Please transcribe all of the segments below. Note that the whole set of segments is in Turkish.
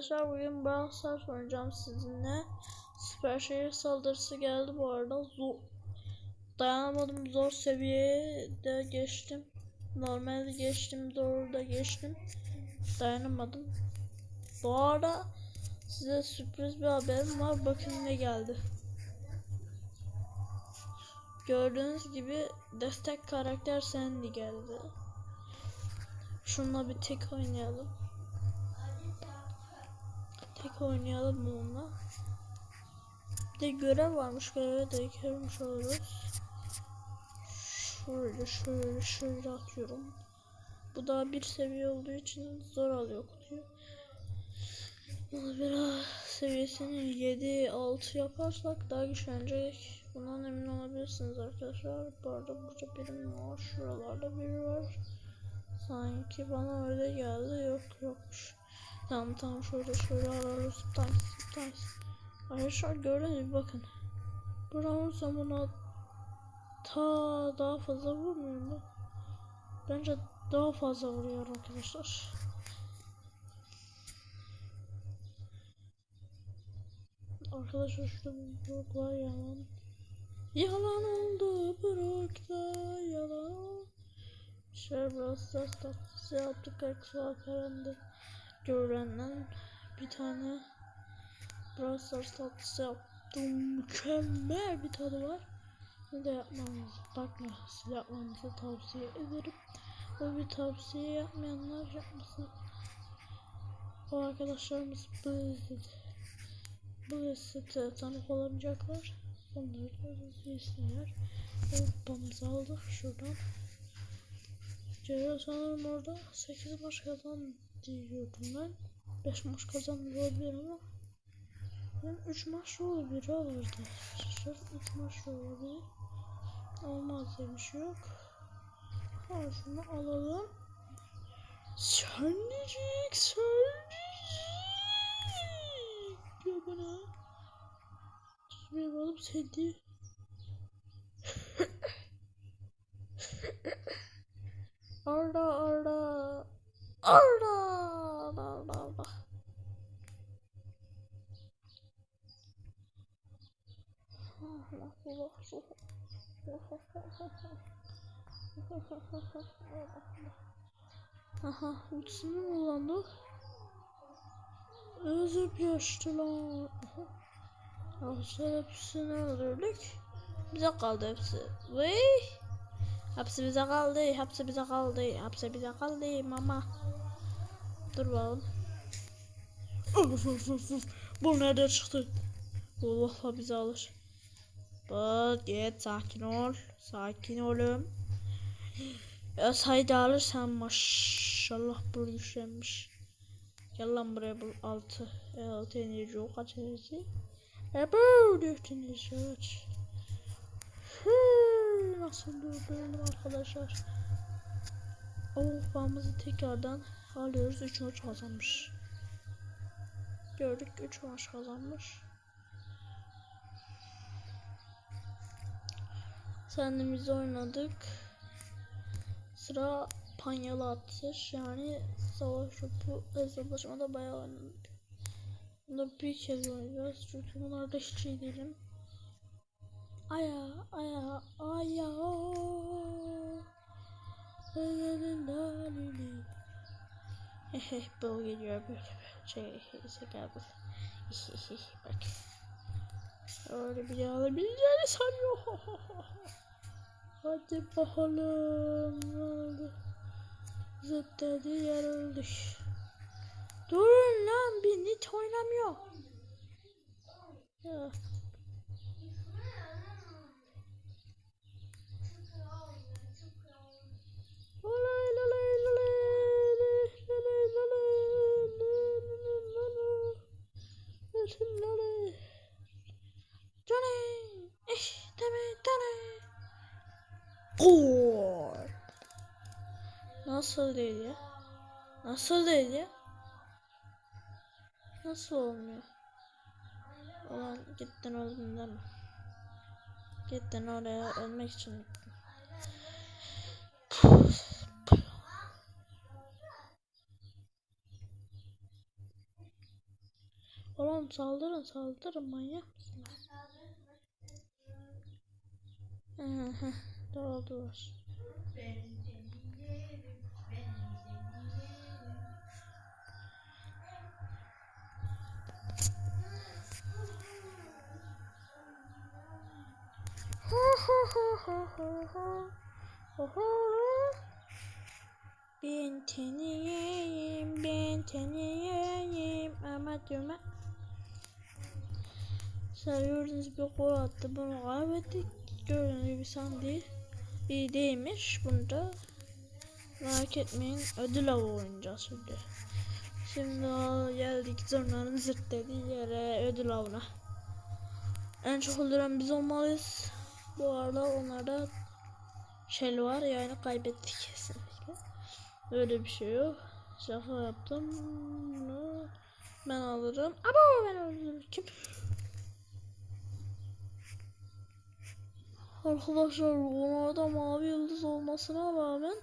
Arkadaşlar bugün Brawl Stars oynayacağım sizinle. Süper şehir saldırısı geldi bu arada. Zor, dayanamadım zor seviyede geçtim. Normalde geçtim doğru da geçtim. Dayanamadım. Bu arada size sürpriz bir haberim var. Bakın ne geldi. Gördüğünüz gibi destek karakter Sandy geldi. Şununla bir tek oynayalım. Tek oynayalım bununla. Bir de görev varmış. Göreve de görmüş oluruz. Şöyle şöyle şöyle atıyorum. Bu daha bir seviye olduğu için zor alıyor kutuyu. Biraz seviyesini 7-6 yaparsak daha güçlenecek. Bundan emin olabilirsiniz arkadaşlar. Bu arada burada birim var. Şuralarda biri var. Sanki bana öyle geldi. Yok yokmuş. Tamam tamam şöyle şöyle ararız. Tanks tanks. Arkadaşlar gördünüz mü bakın. Brown zamana ta daha fazla vurmuyor mu? Bence daha fazla vuruyor arkadaşlar. Arkadaşlar şurada bir blok var yalan. Yalan oldu da yalan. Şöyle biraz da tatlısı yaptık. Ekstra karandı görünen bir tane Brawl Stars tatlısı yaptım. Mükemmel bir tadı var. Ne de yapmanızı, bakmanızı yapmanızı tavsiye ederim. Bu bir tavsiye yapmayanlar yapmasın. O arkadaşlarımız bu istedi. Bu istedi tanık olamayacaklar. Onları da izlesinler. Kupamızı aldık şuradan. Ceylan sanırım orada 8 maç kazandı diyordum ben. 5 maç kazandı olabilir ama ben 3 maç olabilir. Arkadaşlar 3 maç olabilir. Olmaz bir şey yok. Ha şunu alalım. Söndecek, söndecek. Diyor bana. Benim oğlum seni. Orada orada orada orada orada. Aha ultisini mi kullandı? Özüp yaştı lan. Arkadaşlar hepsini öldürdük. Bize kaldı hepsi. Vay. Hepsi bize kaldı. Hepsi bize kaldı. Hepsi bize kaldı mama. Dur bakalım. Of of of of. Bu nerede çıktı? Allah bizi alır. Bak git sakin ol. Sakin olun. Ya sayda alırsan maşallah bu güçlenmiş. Gel lan buraya bu altı. E, altı enerji o kaç enerji? E bu dört enerji. Hmm, nasıl durdurdum arkadaşlar. Avukmamızı tekrardan alıyoruz. 3 maç kazanmış. Gördük 3 maç kazanmış. Kendimiz oynadık. Sıra panyalı atış yani savaş topu hesaplaşmada bayağı oynadık. Bunda bir kez oynayacağız çünkü bunlarda hiç iyi değilim. Aya aya aya Hehe bu geliyor böyle şey şeker bu. Bak. Öyle bir alabileceğini sanıyor. Hadi bakalım ne oldu? Zıttedi yarıldık. Durun lan bir nit oynamıyor. Ya. Olay Johnny. İşte mi Johnny. Gol. Nasıl değil ya? Nasıl değil ya? Nasıl olmuyor? Ulan gittin öldün değil mi Gittin oraya ölmek için gittin. Oğlum saldırın saldırın manyak Doğrudur. Ben tanıyayım, ben tanıyayım ama düme. Sayıyorsunuz bir kol attı bunu kaybettik. Gördüğünüz gibi sandı. İyi değilmiş bunda. Merak etmeyin, ödül avı oynayacağız şimdi. Şimdi geldik zırnanın zırt dediği yere ödül avına. En çok öldüren biz olmalıyız. Bu arada onlarda şey var yani kaybettik kesinlikle. Öyle bir şey yok. Şaka yaptım. Bunu ben alırım. Ama ben öldürürüm. Kim? Arkadaşlar onlarda mavi yıldız olmasına rağmen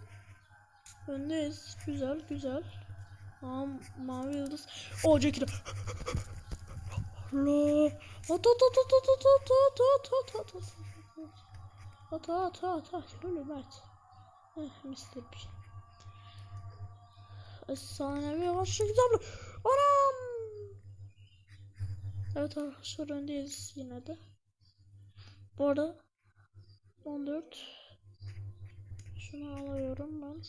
öndeyiz. Güzel güzel. Ama mavi yıldız. O Jackie de. Allah. At at at at at at at at at at at at at at at at Öyle Mert. Eh Mr. P. Efsanevi karşı güzel. Anam. Evet arkadaşlar öndeyiz yine de. Bu arada 14 Şunu alıyorum ben.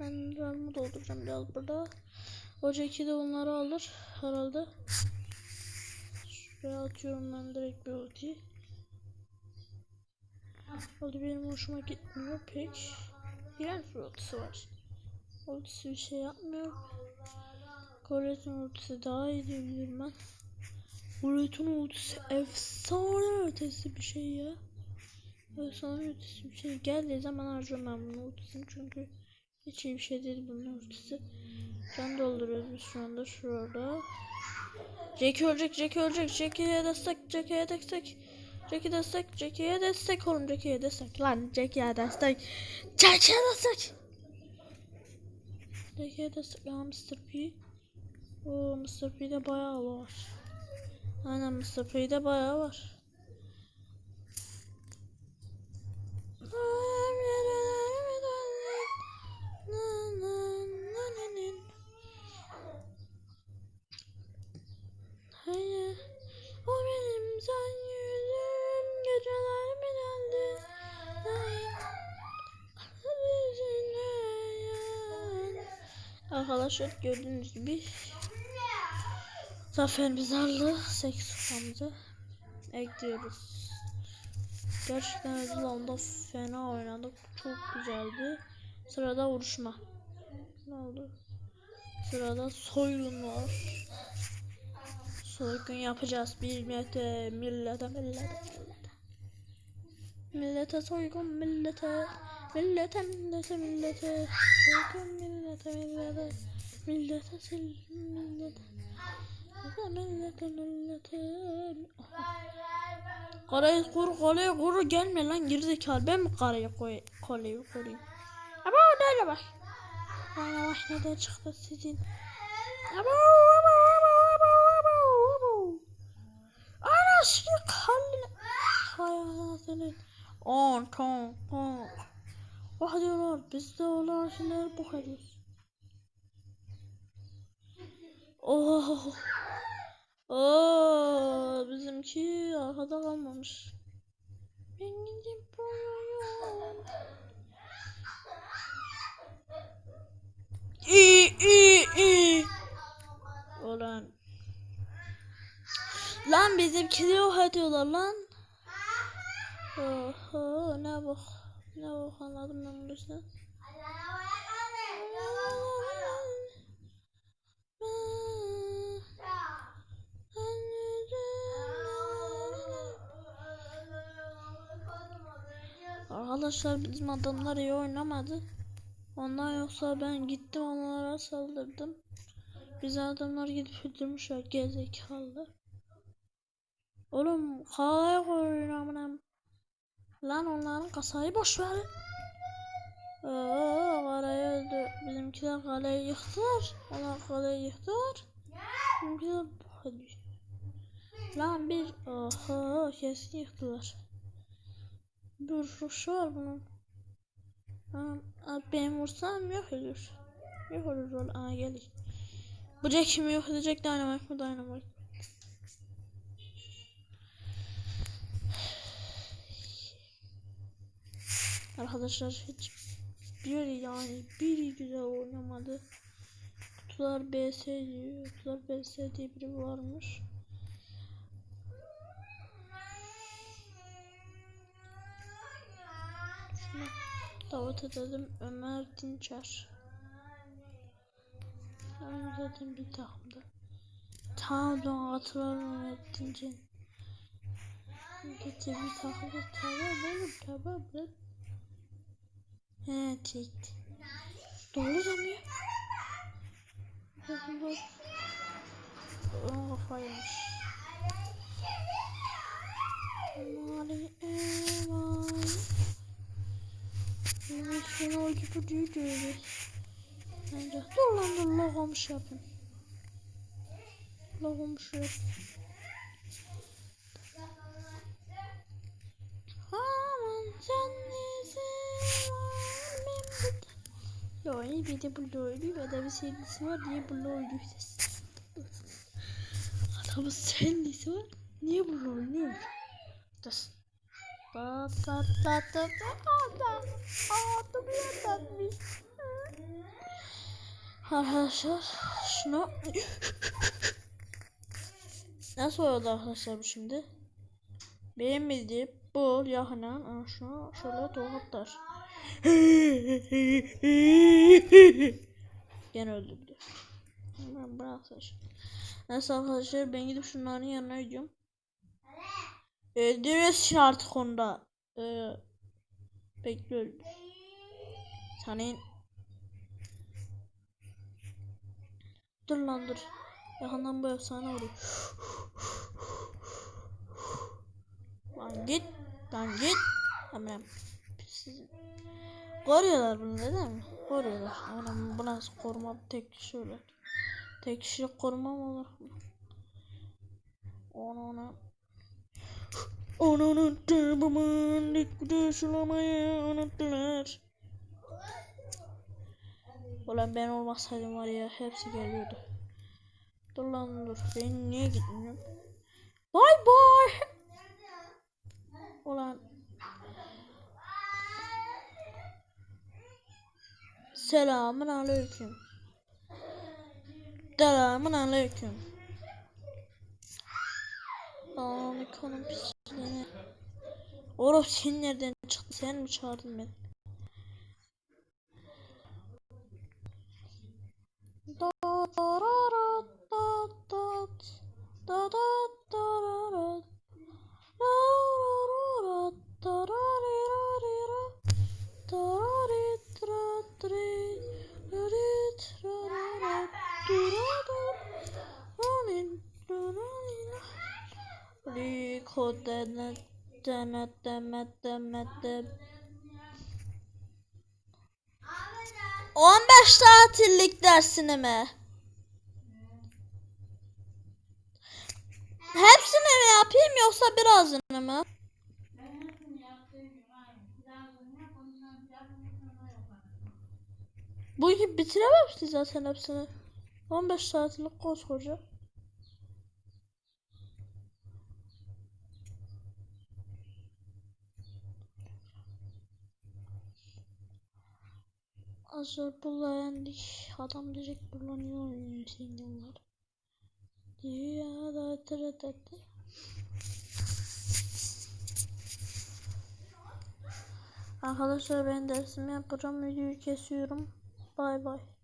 Ben ramı dolduracağım biraz burada. Hoca 2 de onları alır herhalde. Şuraya atıyorum ben direkt bir ulti. Hadi benim hoşuma gitmiyor pek. Diğer bir ultisi var. Ultisi bir şey yapmıyor. Colette'in ultisi daha iyi diyebilirim ben. Colette'in ultisi efsane ötesi bir şey ya. Efsane ötesi bir şey. Geldiği zaman harcıyorum ben bunun ultisini çünkü hiç iyi bir şey değil bunun ultisi. Can dolduruyoruz şu anda şurada. Jackie ölecek, Jackie ölecek. Jackie'ye destek, Jackie'ye destek. Jackie destek, Jackie'ye destek oğlum Jackie'ye destek. Lan Jackie'ye destek. Jackie'ye destek. Jackie'ye destek. Ya Mr. P. Oo Mr. P'de bayağı var. Aynen Mustafa'yı da bayağı var. Arkadaşlar gördüğünüz gibi zaferimiz aldı. 8 kupamızı ekliyoruz. Gerçekten ödül alanda fena oynadık. Çok güzeldi. Sırada vuruşma. Ne oldu? Sırada soygun var. Soygun yapacağız. Bir millete, millete, millete, millete. Millete soygun, millete. Millete, millete, millete. Soygun, millete, millete. Millete, millete. Millete. Karayı kur, karayı kur. Gelme lan gerizekalı. Ben mi karayı koy, kaleyi koruyayım? Ama nerede bak. Bana bak nereden çıktı sizin. Ama ama ama ama ama ama. Anasını kalbine. Hayatının. On ton ton. Bak diyorlar biz de olan şeyler bu ediyoruz. Oh. Oo, bizimki arkada kalmamış. Ben gidip boyuyorum. İyi iyi iyi. Ulan. Lan bizimkini yok ediyorlar lan. Oho ne bak. Ne bak anladım ben bunu işte. Arkadaşlar bizim adamlar iyi oynamadı. Ondan yoksa ben gittim onlara saldırdım. Bizi adamlar gidip öldürmüşler gezekalı. Oğlum kalaya koyun amına. Lan onların kasayı boş ver. Aa, karayı öldü. Bizimkiler kaleyi yıktılar. Onlar kaleyi yıktılar. Bizimkiler. Lan bir oha kesin yıktılar. Bir ruşu var ben vursam yok olur. Yok olur rol. Aa gelir. Bu Jack kimi yok edecek dynamite mı dynamite. Arkadaşlar hiç bir yani biri güzel oynamadı. Kutular BS diyor. Kutular BS diye biri varmış. Şuna davet edelim Ömer Dinçer. Ben zaten bir takımda. Tamam ben hatırlarım Ömer Dinçer. Gece bir takımda tamam oğlum tamam ben. He çekti. Doğru da mı ya? Bak. Onun kafa yemiş. Mali eman. Yemek fena gibi değil öyle. Bence dur lan dur la komşu yapın. La komşu yapın. Aman nesin? Loli bir de bu Loli ve de bir sevgilisi var diye bu Loli Adamın sevgilisi var niye bu Loli niye? Ta ta ta ta ta Aa bir tatmış. Arkadaşlar şunu Nasıl oldu arkadaşlar bu şimdi? Bildiğim bu yakından şunu şöyle doğatlar. Gene öldü bir de. Ben bıraksın şimdi. Neyse arkadaşlar ben gidip şunların yanına gidiyorum. Öldürürsün artık onda. Ee, bekle öldür. Senin Dur lan dur. Yakından bu efsane vuruyor. Lan git. Lan git. Hemen. Sizin. Koruyorlar bunu değil mi? Koruyorlar. Anam bu nasıl koruma tek kişi öyle. Tek kişilik koruma mı olur? Onu ona. Onu unuttu babamın dikkudu sulamayı unuttular. Ulan ben olmasaydım var ya hepsi geliyordu. Dur lan dur. Ben niye gitmiyorum? Bye bye. Ulan Selamun aleyküm. Selamun aleyküm. Ne kanım pisliğine. Oğlum sen nereden çıktın? Sen mi çağırdın beni? Da da da da da da da da ra ri ra ri ra. Da ra ri tra tri ra ri tra ra ra du ra da. Ra ni ra ra ni ra. Ri ko de ne de ne de me de me de. 15 tatillik dersini mi? Hepsini mi yapayım yoksa birazını mı? Bu gibi bitirememişti zaten hepsini. 15 saatlik koskoca. Azor yendik. Adam direkt kullanıyor oynuyor sinyaller. Dünyada tırtıtı. Arkadaşlar ben dersimi yapacağım. Videoyu kesiyorum. Bay bay.